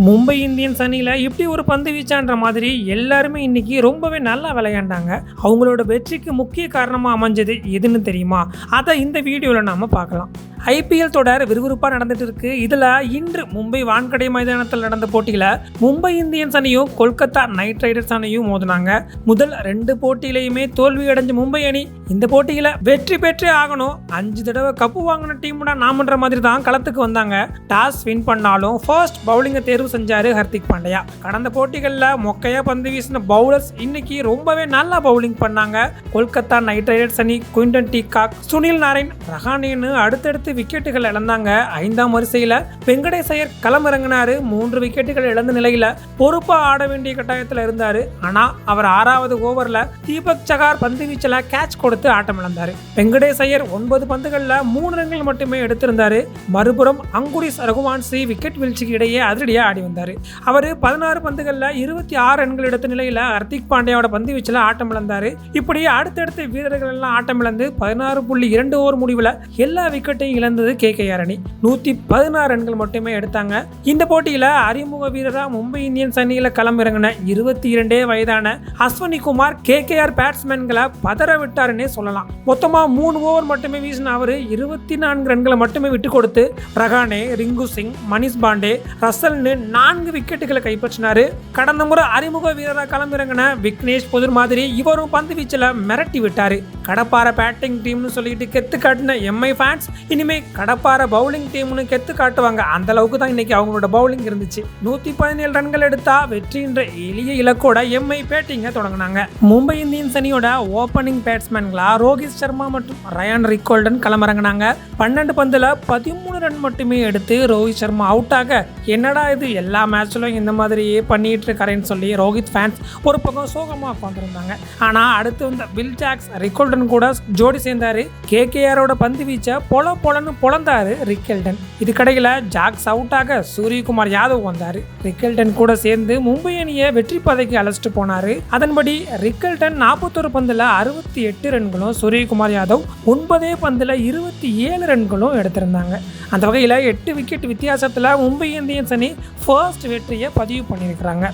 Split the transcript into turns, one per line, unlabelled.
Mumbai Indians அணியில் இப்படி ஒரு பந்து வீச்சான்ற மாதிரி எல்லாருமே இன்னைக்கு ரொம்பவே நல்லா விளையாண்டாங்க. அவங்களோட வெற்றிக்கு முக்கிய காரணமாக அமைஞ்சது எதுன்னு தெரியுமா? அதை இந்த வீடியோவில் நாம் பார்க்கலாம். ஐபிஎல் தொடர் விறுவிறுப்பாக நடந்துட்டு இருக்கு. இதில் இன்று மும்பை வான்கடை மைதானத்தில் நடந்த போட்டியில் மும்பை இந்தியன்ஸ் அணியும் கொல்கத்தா நைட் ரைடர்ஸ் அணியும் மோதினாங்க. முதல் ரெண்டு போட்டியிலையுமே தோல்வி அடைஞ்ச மும்பை அணி இந்த போட்டியில் வெற்றி பெற்றே ஆகணும். அஞ்சு தடவை கப்பு வாங்கின டீம்டா நாமன்ற மாதிரி தான் களத்துக்கு வந்தாங்க. டாஸ் வின் பண்ணாலும் ஃபர்ஸ்ட் பவுலிங்கை தேர்வு செஞ்சாரு ஹர்திக் பாண்டியா. கடந்த போட்டிகளில் மொக்கையா பந்து வீசின பவுலர்ஸ் இன்னைக்கு ரொம்பவே நல்லா பவுலிங் பண்ணாங்க. கொல்கத்தா நைட் ரைடர்ஸ் அணி Quinton de Kock Sunil Narine ரஹானேன்னு அடுத்தடுத்து விக்கெட்டுகள் இழந்தாங்க. ஐந்தாம் வரிசையில் வெங்கடேசையர் ஐயர் களமிறங்கினாரு. மூன்று விக்கெட்டுகள் இழந்த நிலையில பொறுப்பா ஆட வேண்டிய கட்டாயத்தில் இருந்தாரு. ஆனா அவர் ஆறாவது ஓவர்ல தீபக் சகார் பந்து வீச்சில் கேட்ச் கொடுத்து ஆட்டம் இழந்தாரு வெங்கடேசையர் ஒன்பது பந்துகள்ல மூணு ரன்கள் மட்டுமே எடுத்திருந்தாரு. மறுபுறம் அங்குரிஸ் ரகுவான் சி விக்கெட் வீழ்ச்சிக்கு இடையே அதிரடியா ஆடி வந்தாரு. அவர் பதினாறு பந்துகள்ல இருபத்தி ஆறு ரன்கள் எடுத்த நிலையில ஹர்திக் பாண்டியாவோட பந்து வீச்சில் ஆட்டம் இழந்தாரு இப்படி அடுத்தடுத்த வீரர்கள் எல்லாம் ஆட்டம் இழந்து பதினாறு புள்ளி இரண்டு ஓவர் முடிவில் எல்லா விக்கெட்டையும் இழந்தது கேகேஆர் அணி நூற்றி பதினாறு ரன்கள் மட்டுமே எடுத்தாங்க. இந்த போட்டியில் அறிமுக வீரராக மும்பை இந்தியன்ஸ் அணியில் களமிறங்கின இருபத்தி இரண்டே வயதான அஸ்வினி குமார் கேகேஆர் பேட்ஸ்மேன்களை பதற விட்டாருன்னே சொல்லலாம். மொத்தமாக மூணு ஓவர் மட்டுமே வீசின அவர் இருபத்தி நான்கு ரன்களை மட்டுமே விட்டு கொடுத்து ரகானே ரிங்கு சிங் மணிஷ் பாண்டே ரசல்னு நான்கு விக்கெட்டுகளை கைப்பற்றினார். கடந்த முறை அறிமுக வீரராக களமிறங்கின விக்னேஷ் புதிர் மாதிரி இவரும் பந்து வீச்சில் மிரட்டி விட்டார். கடப்பார பேட்டிங் டீம்னு சொல்லிட்டு கெத்து காட்டின எம்ஐ ஃபேன்ஸ் இனிமே கடப்பார பவுலிங் டீம்னு கெத்து காட்டுவாங்க. அந்த அளவுக்கு தான் இன்னைக்கு அவங்களோட பவுலிங் இருந்துச்சு. நூற்றி பதினேழு ரன்கள் எடுத்தா வெற்றின்ற எளிய இலக்கோட எம்ஐ பேட்டிங்கை தொடங்கினாங்க. மும்பை இந்தியன்ஸ் அணியோட ஓப்பனிங் பேட்ஸ்மேன்களா ரோஹித் சர்மா மற்றும் ரயான் ரிகோல்டன் களமிறங்கினாங்க. பன்னெண்டு பந்தில் பதிமூணு ரன் மட்டுமே எடுத்து ரோஹித் சர்மா அவுட் ஆக என்னடா இது எல்லா மேட்ச்லையும் இந்த மாதிரியே பண்ணிட்டு இருக்காரேன்னு சொல்லி ரோஹித் ஃபேன்ஸ் ஒரு பக்கம் சோகமாக உட்காந்துருந்தாங்க ஆனால் அடுத்து வந்த பில் ஜாக்ஸ் ரிக்கெல்டன் கூட ஜோடி சேர்ந்தாரு. கேகேஆரோட பந்து வீச்சை பொல பொலன்னு பொழந்தாரு ரிக்கெல்டன். இதுக்கடையில் ஜாக்ஸ் அவுட் ஆக சூரியகுமார் யாதவ் வந்தார். ரிக்கெல்டன் கூட சேர்ந்து மும்பை அணியை வெற்றி பாதைக்கு அழைச்சிட்டு போனார். அதன்படி ரிக்கெல்டன் நாற்பத்தொரு பந்தில் அறுபத்தி எட்டு ரன்களும் சூரியகுமார் யாதவ் ஒன்பதே பந்தில் இருபத்தி ஏழு ரன்களும் எடுத்திருந்தாங்க. அந்த வகையில் எட்டு விக்கெட் வித்தியாசத்தில் மும்பை இந்தியன்ஸ் அணி ஃபர்ஸ்ட் வெற்றியை பதிவு பண்ணியிருக்கிறாங்க.